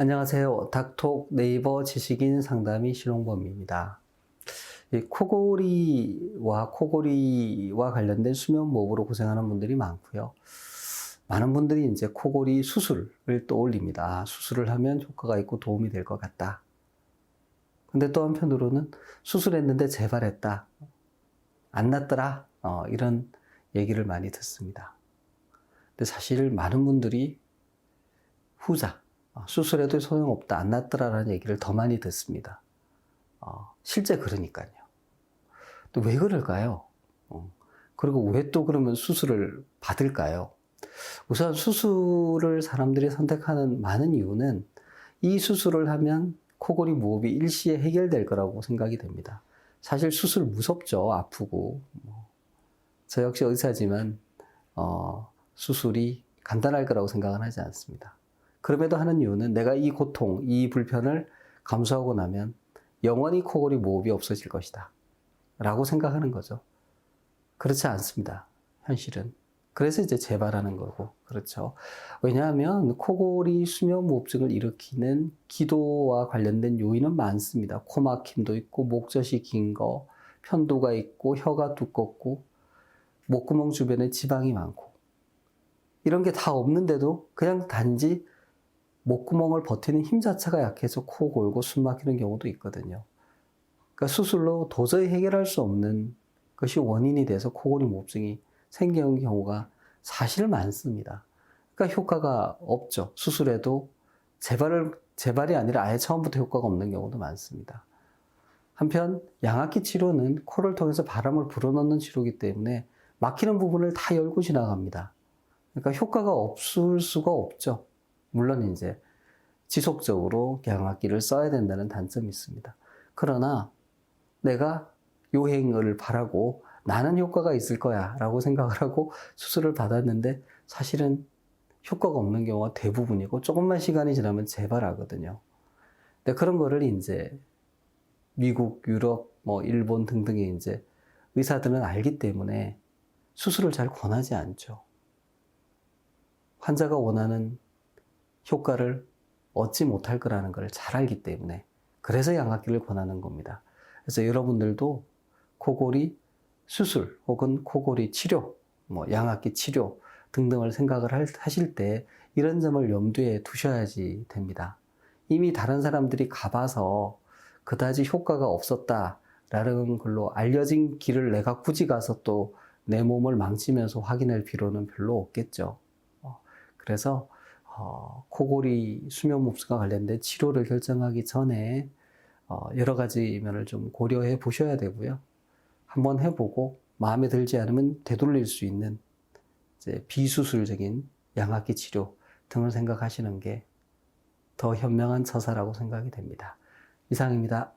안녕하세요. 닥톡 네이버 지식인 상담의 신홍범입니다. 이 코골이와 코골이와 관련된 수면 무호흡으로 고생하는 분들이 많고요. 많은 분들이 이제 코골이 수술을 떠올립니다. 아, 수술을 하면 효과가 있고 도움이 될 것 같다. 근데 또 한편으로는 수술했는데 재발했다. 안 낫더라. 어, 이런 얘기를 많이 듣습니다. 근데 사실 많은 분들이 후자, 어, 수술해도 소용없다, 안 낫더라라는 얘기를 더 많이 듣습니다. 어, 실제 그러니까요. 또 왜 그럴까요? 어, 그리고 왜 또 그러면 수술을 받을까요? 우선 수술을 사람들이 선택하는 많은 이유는 이 수술을 하면 코골이 무호흡이 일시에 해결될 거라고 생각이 됩니다. 사실 수술 무섭죠. 아프고. 뭐. 저 역시 의사지만, 어, 수술이 간단할 거라고 생각은 하지 않습니다. 그럼에도 하는 이유는 내가 이 고통, 이 불편을 감수하고 나면 영원히 코골이 무호흡이 없어질 것이다. 라고 생각하는 거죠. 그렇지 않습니다. 현실은. 그래서 이제 재발하는 거고, 그렇죠. 왜냐하면 코골이 수면 무호흡증을 일으키는 기도와 관련된 요인은 많습니다. 코 막힘도 있고, 목젖이 긴 거, 편도가 있고, 혀가 두껍고, 목구멍 주변에 지방이 많고, 이런 게 다 없는데도 그냥 단지 목구멍을 버티는 힘 자체가 약해서 코 골고 숨 막히는 경우도 있거든요. 그러니까 수술로 도저히 해결할 수 없는 것이 원인이 돼서 코골이 무호흡증이 생기는 경우가 사실 많습니다. 그러니까 효과가 없죠. 수술해도 재발을, 재발이 아니라 아예 처음부터 효과가 없는 경우도 많습니다. 한편 양압기 치료는 코를 통해서 바람을 불어넣는 치료이기 때문에 막히는 부분을 다 열고 지나갑니다. 그러니까 효과가 없을 수가 없죠. 물론 이제 지속적으로 양압기를 써야 된다는 단점이 있습니다. 그러나 내가 요행을 바라고 나는 효과가 있을 거야 라고 생각을 하고 수술을 받았는데 사실은 효과가 없는 경우가 대부분이고 조금만 시간이 지나면 재발하거든요. 근데 그런 거를 이제 미국, 유럽, 뭐 일본 등등의 이제 의사들은 알기 때문에 수술을 잘 권하지 않죠. 환자가 원하는 효과를 얻지 못할 거라는 걸 잘 알기 때문에 그래서 양압기를 권하는 겁니다. 그래서 여러분들도 코골이 수술 혹은 코골이 치료, 뭐 양압기 치료 등등을 생각을 하실 때 이런 점을 염두에 두셔야지 됩니다. 이미 다른 사람들이 가봐서 그다지 효과가 없었다라는 걸로 알려진 길을 내가 굳이 가서 또 내 몸을 망치면서 확인할 필요는 별로 없겠죠. 어, 그래서 어, 코골이 수면무호흡과 관련된 치료를 결정하기 전에 어, 여러 가지 면을 좀 고려해 보셔야 되고요. 한번 해보고 마음에 들지 않으면 되돌릴 수 있는 비수술적인 양압기 치료 등을 생각하시는 게 더 현명한 처사라고 생각이 됩니다. 이상입니다.